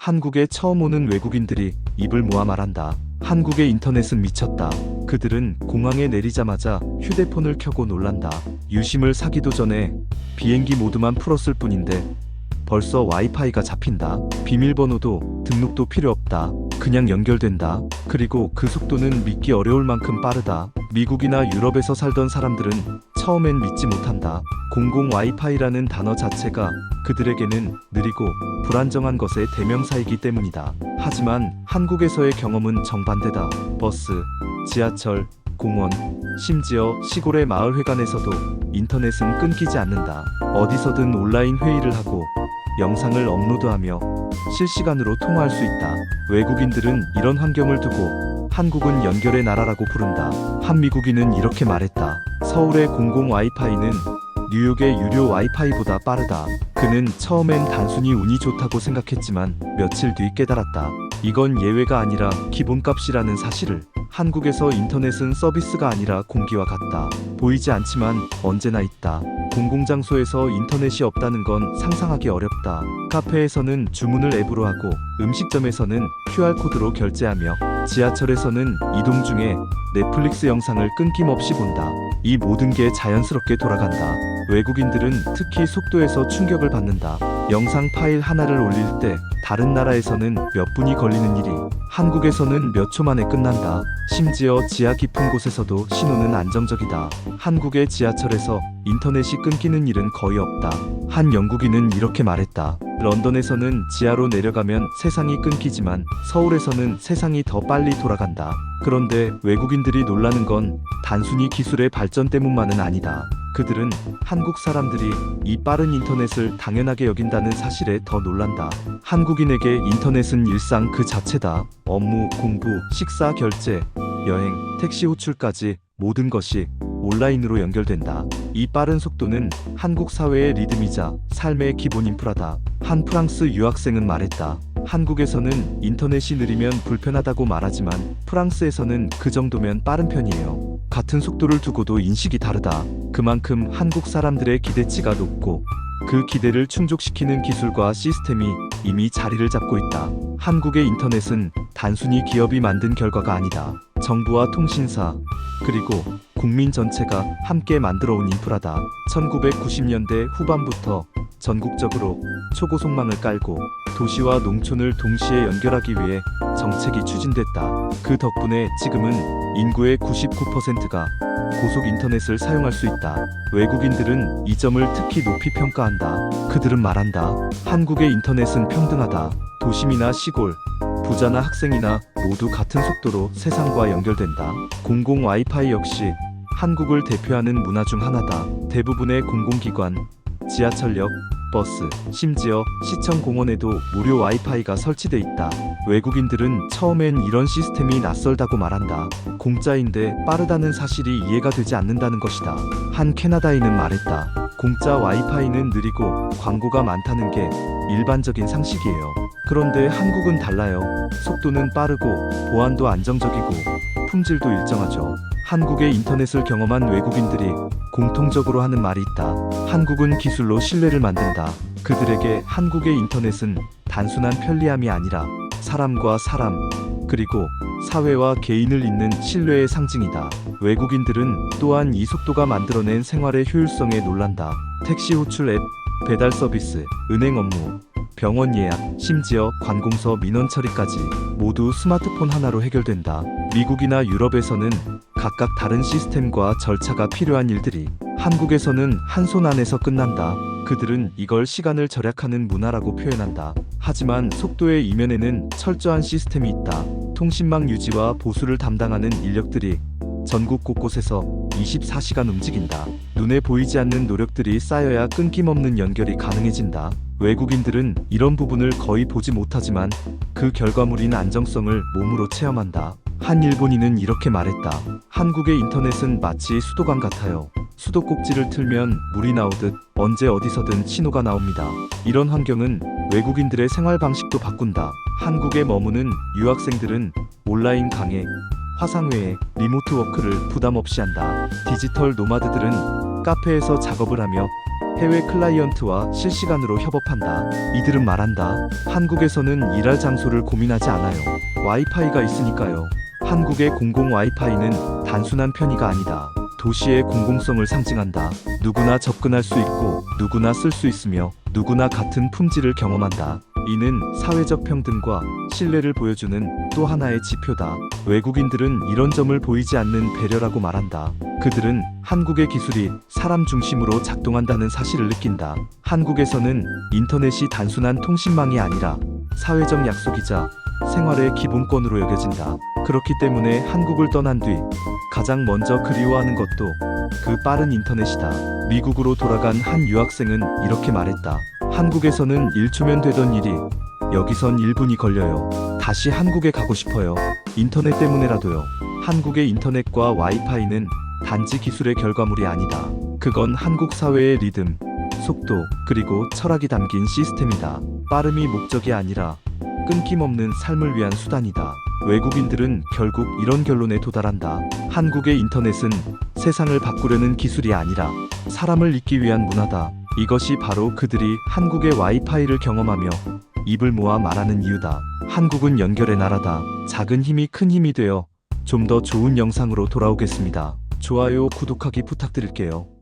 한국에 처음 오는 외국인들이 입을 모아 말한다. 한국의 인터넷은 미쳤다. 그들은 공항에 내리자마자 휴대폰을 켜고 놀란다. 유심을 사기도 전에 비행기 모드만 풀었을 뿐인데 벌써 와이파이가 잡힌다. 비밀번호도 등록도 필요 없다. 그냥 연결된다. 그리고 그 속도는 믿기 어려울 만큼 빠르다. 미국이나 유럽에서 살던 사람들은 처음엔 믿지 못한다. 공공 와이파이라는 단어 자체가 그들에게는 느리고 불안정한 것의 대명사이기 때문이다. 하지만 한국에서의 경험은 정반대다. 버스, 지하철, 공원, 심지어 시골의 마을회관에서도 인터넷은 끊기지 않는다. 어디서든 온라인 회의를 하고 영상을 업로드하며 실시간으로 통화할 수 있다. 외국인들은 이런 환경을 두고 한국은 연결의 나라라고 부른다. 한 미국인은 이렇게 말했다. 서울의 공공 와이파이는 뉴욕의 유료 와이파이보다 빠르다. 그는 처음엔 단순히 운이 좋다고 생각했지만 며칠 뒤 깨달았다. 이건 예외가 아니라 기본값이라는 사실을. 한국에서 인터넷은 서비스가 아니라 공기와 같다. 보이지 않지만 언제나 있다. 공공장소에서 인터넷이 없다는 건 상상하기 어렵다. 카페에서는 주문을 앱으로 하고 음식점에서는 QR코드로 결제하며 지하철에서는 이동 중에 넷플릭스 영상을 끊김없이 본다. 이 모든 게 자연스럽게 돌아간다. 외국인들은 특히 속도에서 충격을 받는다. 영상 파일 하나를 올릴 때 다른 나라에서는 몇 분이 걸리는 일이 한국에서는 몇 초 만에 끝난다. 심지어 지하 깊은 곳에서도 신호는 안정적이다. 한국의 지하철에서 인터넷이 끊기는 일은 거의 없다. 한 영국인은 이렇게 말했다. 런던에서는 지하로 내려가면 세상이 끊기지만 서울에서는 세상이 더 빨리 돌아간다. 그런데 외국인들이 놀라는 건 단순히 기술의 발전 때문만은 아니다. 그들은 한국 사람들이 이 빠른 인터넷을 당연하게 여긴다는 사실에 더 놀란다. 한국인에게 인터넷은 일상 그 자체다. 업무, 공부, 식사 결제, 여행, 택시 호출까지 모든 것이 온라인으로 연결된다. 이 빠른 속도는 한국 사회의 리듬이자 삶의 기본 인프라다. 한 프랑스 유학생은 말했다. 한국에서는 인터넷이 느리면 불편하다고 말하지만 프랑스에서는 그 정도면 빠른 편이에요. 같은 속도를 두고도 인식이 다르다. 그만큼 한국 사람들의 기대치가 높고 그 기대를 충족시키는 기술과 시스템이 이미 자리를 잡고 있다. 한국의 인터넷은 단순히 기업이 만든 결과가 아니다. 정부와 통신사, 그리고 국민 전체가 함께 만들어 온 인프라다. 1990년대 후반부터 전국적으로 초고속망을 깔고 도시와 농촌을 동시에 연결하기 위해 정책이 추진됐다. 그 덕분에 지금은 인구의 99%가 고속 인터넷을 사용할 수 있다. 외국인들은 이 점을 특히 높이 평가한다. 그들은 말한다. 한국의 인터넷은 평등하다. 도심이나 시골, 부자나 학생이나 모두 같은 속도로 세상과 연결된다. 공공 와이파이 역시 한국을 대표하는 문화 중 하나다. 대부분의 공공기관, 지하철역, 버스, 심지어 시청 공원에도 무료 와이파이가 설치돼 있다. 외국인들은 처음엔 이런 시스템이 낯설다고 말한다. 공짜인데 빠르다는 사실이 이해가 되지 않는다는 것이다. 한 캐나다인은 말했다. 공짜 와이파이는 느리고 광고가 많다는 게 일반적인 상식이에요. 그런데 한국은 달라요. 속도는 빠르고 보안도 안정적이고 품질도 일정하죠. 한국의 인터넷을 경험한 외국인들이 공통적으로 하는 말이 있다. 한국은 기술로 신뢰를 만든다. 그들에게 한국의 인터넷은 단순한 편리함이 아니라 사람과 사람, 그리고 사회와 개인을 잇는 신뢰의 상징이다. 외국인들은 또한 이 속도가 만들어낸 생활의 효율성에 놀란다. 택시 호출 앱, 배달 서비스, 은행 업무, 병원 예약, 심지어 관공서 민원 처리까지 모두 스마트폰 하나로 해결된다. 미국이나 유럽에서는 각각 다른 시스템과 절차가 필요한 일들이 한국에서는 한 손 안에서 끝난다. 그들은 이걸 시간을 절약하는 문화라고 표현한다. 하지만 속도의 이면에는 철저한 시스템이 있다. 통신망 유지와 보수를 담당하는 인력들이 전국 곳곳에서 24시간 움직인다. 눈에 보이지 않는 노력들이 쌓여야 끊김없는 연결이 가능해진다. 외국인들은 이런 부분을 거의 보지 못하지만 그 결과물인 안정성을 몸으로 체험한다. 한 일본인은 이렇게 말했다. 한국의 인터넷은 마치 수도관 같아요. 수도꼭지를 틀면 물이 나오듯 언제 어디서든 신호가 나옵니다. 이런 환경은 외국인들의 생활 방식도 바꾼다. 한국에 머무는 유학생들은 온라인 강의, 화상회의, 리모트 워크를 부담 없이 한다. 디지털 노마드들은 카페에서 작업을 하며 해외 클라이언트와 실시간으로 협업한다. 이들은 말한다. 한국에서는 일할 장소를 고민하지 않아요. 와이파이가 있으니까요. 한국의 공공 와이파이는 단순한 편의가 아니다. 도시의 공공성을 상징한다. 누구나 접근할 수 있고 누구나 쓸 수 있으며 누구나 같은 품질을 경험한다. 이는 사회적 평등과 신뢰를 보여주는 또 하나의 지표다. 외국인들은 이런 점을 보이지 않는 배려라고 말한다. 그들은 한국의 기술이 사람 중심으로 작동한다는 사실을 느낀다. 한국에서는 인터넷이 단순한 통신망이 아니라 사회적 약속이자 생활의 기본권으로 여겨진다. 그렇기 때문에 한국을 떠난 뒤 가장 먼저 그리워하는 것도 그 빠른 인터넷이다. 미국으로 돌아간 한 유학생은 이렇게 말했다. 한국에서는 1초면 되던 일이 여기선 1분이 걸려요. 다시 한국에 가고 싶어요. 인터넷 때문에라도요. 한국의 인터넷과 와이파이는 단지 기술의 결과물이 아니다. 그건 한국 사회의 리듬, 속도, 그리고 철학이 담긴 시스템이다. 빠름이 목적이 아니라 끊김없는 삶을 위한 수단이다. 외국인들은 결국 이런 결론에 도달한다. 한국의 인터넷은 세상을 바꾸려는 기술이 아니라 사람을 잇기 위한 문화다. 이것이 바로 그들이 한국의 와이파이를 경험하며 입을 모아 말하는 이유다. 한국은 연결의 나라다. 작은 힘이 큰 힘이 되어 좀 더 좋은 영상으로 돌아오겠습니다. 좋아요, 구독하기 부탁드릴게요.